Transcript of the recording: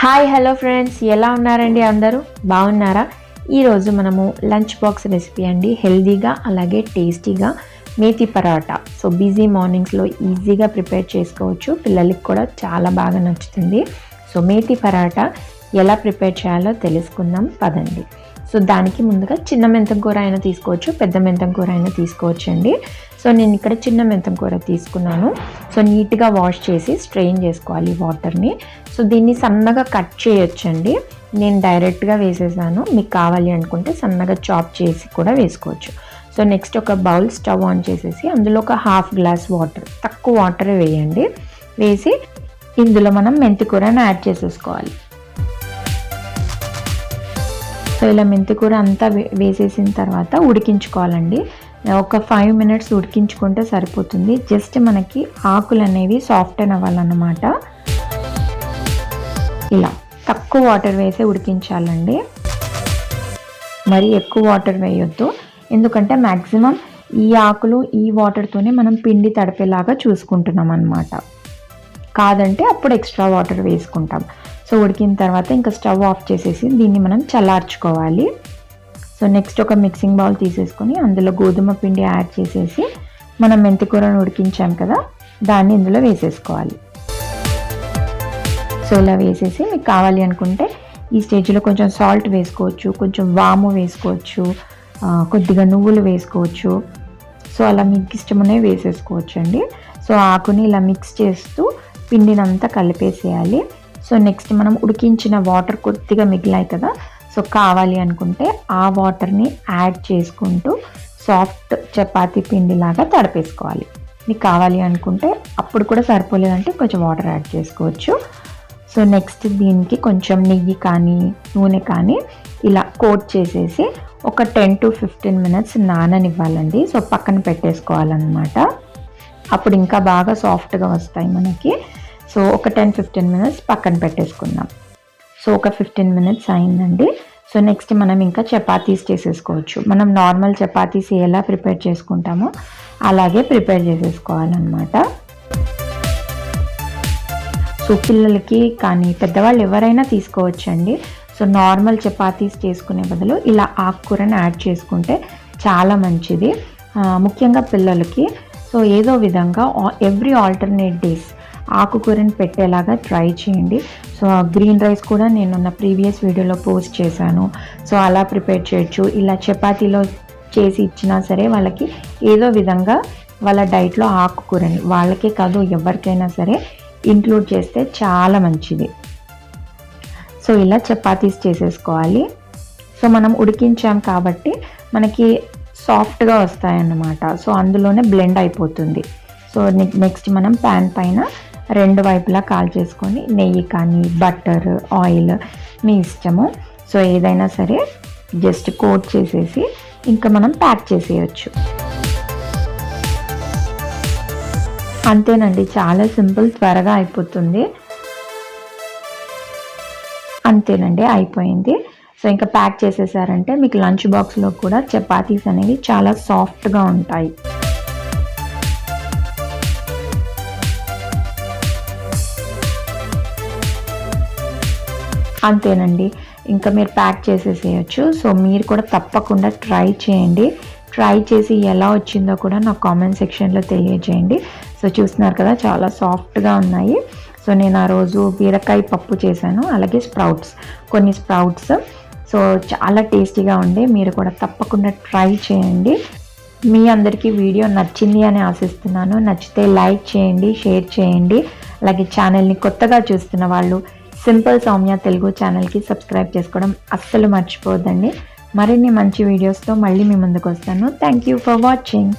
Hi hello friends ఎలా ఉన్నారండి అందరూ? బాగున్నారా? ఈరోజు మనము లంచ్ బాక్స్ రెసిపీ అండి. హెల్దీగా అలాగే టేస్టీగా మేతి పరాటా. సో బిజీ మార్నింగ్స్లో ఈజీగా ప్రిపేర్ చేసుకోవచ్చు. పిల్లలకి కూడా చాలా బాగా నచ్చుతుంది. సో మేతి పరాటా ఎలా ప్రిపేర్ చేయాలో తెలుసుకుందాం. పదండి. సో దానికి ముందుగా చిన్న మెంతం కూర అయినా తీసుకోవచ్చు పెద్ద మెంతం కూర అయినా తీసుకోవచ్చు అండి సో నేను ఇక్కడ చిన్న మెంతం కూర తీసుకున్నాను. సో నీట్గా వాష్ చేసి స్ట్రెయిన్ చేసుకోవాలి వాటర్ని. సో దీన్ని సన్నగా కట్ చేయొచ్చండి. నేను డైరెక్ట్గా వేసేసాను. మీకు కావాలి అనుకుంటే సన్నగా చాప్ చేసి కూడా వేసుకోవచ్చు. సో నెక్స్ట్ ఒక బౌల్ స్టవ్ ఆన్ చేసేసి అందులో ఒక హాఫ్ గ్లాస్ వాటర్ తక్కువ వాటర్ వేయండి. వేసి ఇందులో మనం మెంతి కూరని యాడ్ చేసేసుకోవాలి. సో ఇలా మెంతి కూర అంతా వేసేసిన తర్వాత ఉడికించుకోవాలండి. ఒక ఫైవ్ మినిట్స్ ఉడికించుకుంటే సరిపోతుంది. జస్ట్ మనకి ఆకులు అనేవి సాఫ్ట్ అయిన అవ్వాలన్నమాట. ఇలా తక్కువ వాటర్ వేసి ఉడికించాలండి. మరి ఎక్కువ వాటర్ వేయొద్దు. ఎందుకంటే మ్యాక్సిమం ఈ ఆకులు ఈ వాటర్తోనే మనం పిండి తడిపేలాగా చూసుకుంటున్నాం అనమాట కాదంటే అప్పుడు ఎక్స్ట్రా వాటర్ వేసుకుంటాం. సో ఉడికిన తర్వాత ఇంకా స్టవ్ ఆఫ్ చేసేసి దీన్ని మనం చల్లార్చుకోవాలి. సో నెక్స్ట్ ఒక మిక్సింగ్ బౌల్ తీసేసుకొని అందులో గోధుమ పిండి యాడ్ చేసేసి మనం మెంతికూరను ఉడికించాం కదా దాన్ని ఇందులో వేసేసుకోవాలి. సో ఇలా వేసేసి మీకు కావాలి అనుకుంటే ఈ స్టేజ్లో కొంచెం సాల్ట్ వేసుకోవచ్చు కొంచెం వాము వేసుకోవచ్చు కొద్దిగా నువ్వులు వేసుకోవచ్చు. సో అలా మీకు ఇష్టమనే వేసేసుకోవచ్చు అండి సో ఆకుని ఇలా మిక్స్ చేస్తూ పిండినంతా కలిపేసేయాలి. సో నెక్స్ట్ మనం ఉడికించిన వాటర్ కొద్దిగా మిగిలాయి కదా సో కావాలి అనుకుంటే ఆ వాటర్ని యాడ్ చేసుకుంటూ సాఫ్ట్ చపాతీ పిండిలాగా తడిపేసుకోవాలి. మీకు కావాలి అనుకుంటే అప్పుడు కూడా సరిపోలేదంటే కొంచెం వాటర్ యాడ్ చేసుకోవచ్చు. సో నెక్స్ట్ దీనికి కొంచెం నెయ్యి కానీ నూనె కానీ ఇలా కోట్ చేసేసి ఒక టెన్ టు ఫిఫ్టీన్ మినిట్స్ నాననివ్వాలండి. సో పక్కన పెట్టేసుకోవాలన్నమాట. అప్పుడు ఇంకా బాగా సాఫ్ట్గా వస్తాయి మనకి. సో ఒక టెన్ ఫిఫ్టీన్ మినిట్స్ పక్కన పెట్టేసుకుందాం. సో ఒక ఫిఫ్టీన్ మినిట్స్ అయిందండి. సో నెక్స్ట్ మనం ఇంకా చపాతీస్ చేసేసుకోవచ్చు. మనం నార్మల్ చపాతీస్ ఎలా ప్రిపేర్ చేసుకుంటామో అలాగే ప్రిపేర్ చేసేసుకోవాలన్నమాట. సో పిల్లలకి కానీ పెద్దవాళ్ళు ఎవరైనా తీసుకోవచ్చండి. సో నార్మల్ చపాతీస్ చేసుకునే బదులు ఇలా ఆకుకూరని యాడ్ చేసుకుంటే చాలా మంచిది. ముఖ్యంగా పిల్లలకి. సో ఏదో విధంగా ఎవ్రీ ఆల్టర్నేట్ డేస్ ఆకుకూరని పెట్టేలాగా ట్రై చేయండి. సో గ్రీన్ రైస్ కూడా నేను నా ప్రీవియస్ వీడియోలో పోస్ట్ చేశాను. సో అలా ప్రిపేర్ చేయొచ్చు. ఇలా చపాతీలో చేసి ఇచ్చినా సరే వాళ్ళకి ఏదో విధంగా వాళ్ళ డైట్లో ఆకుకూరని వాళ్ళకే కాదు ఎవరికైనా సరే ఇంక్లూడ్ చేస్తే చాలా మంచిది. సో ఇలా చపాతీస్ చేసేసుకోవాలి. సో మనం ఉడికించాం కాబట్టి మనకి సాఫ్ట్గా వస్తాయన్నమాట. సో అందులోనే బ్లెండ్ అయిపోతుంది. సో నెక్స్ట్ మనం ప్యాన్ పైన రెండు వైపులా కాల్ చేసుకొని నెయ్యి కానీ బటర్ ఆయిల్ మీ ఇష్టము. సో ఏదైనా సరే జస్ట్ కోట్ చేసేసి ఇంకా మనం ప్యాక్ చేసేయచ్చు. అంతేనండి చాలా సింపుల్ త్వరగా అయిపోతుంది. అంతేనండి అయిపోయింది. సో ఇంకా ప్యాక్ చేసేసారంటే మీకు లంచ్ బాక్స్లో కూడా చపాతీస్ అనేవి చాలా సాఫ్ట్గా ఉంటాయి. అంతేనండి. ఇంకా మీరు ప్యాక్ చేసేసేయచ్చు. సో మీరు కూడా తప్పకుండా ట్రై చేయండి. ట్రై చేసి ఎలా వచ్చిందో కూడా నాకు కామెంట్ సెక్షన్లో తెలియజేయండి. సో చూస్తున్నారు కదా చాలా సాఫ్ట్గా ఉన్నాయి. సో నేను ఆ రోజు బీరకాయ పప్పు చేశాను అలాగే స్ప్రౌట్స్ కొన్ని స్ప్రౌట్స్. సో చాలా టేస్టీగా ఉండే. మీరు కూడా తప్పకుండా ట్రై చేయండి. మీ అందరికీ వీడియో నచ్చింది అని ఆశిస్తున్నాను. నచ్చితే లైక్ చేయండి షేర్ చేయండి. అలాగే ఛానల్ని కొత్తగా చూస్తున్న వాళ్ళు సింపుల్ సౌమ్య తెలుగు ఛానల్కి సబ్స్క్రైబ్ చేసుకోవడం అస్సలు మర్చిపోవద్దండి. మరిన్ని మంచి వీడియోస్తో మళ్ళీ మీ ముందుకు వస్తాను. Thank you for watching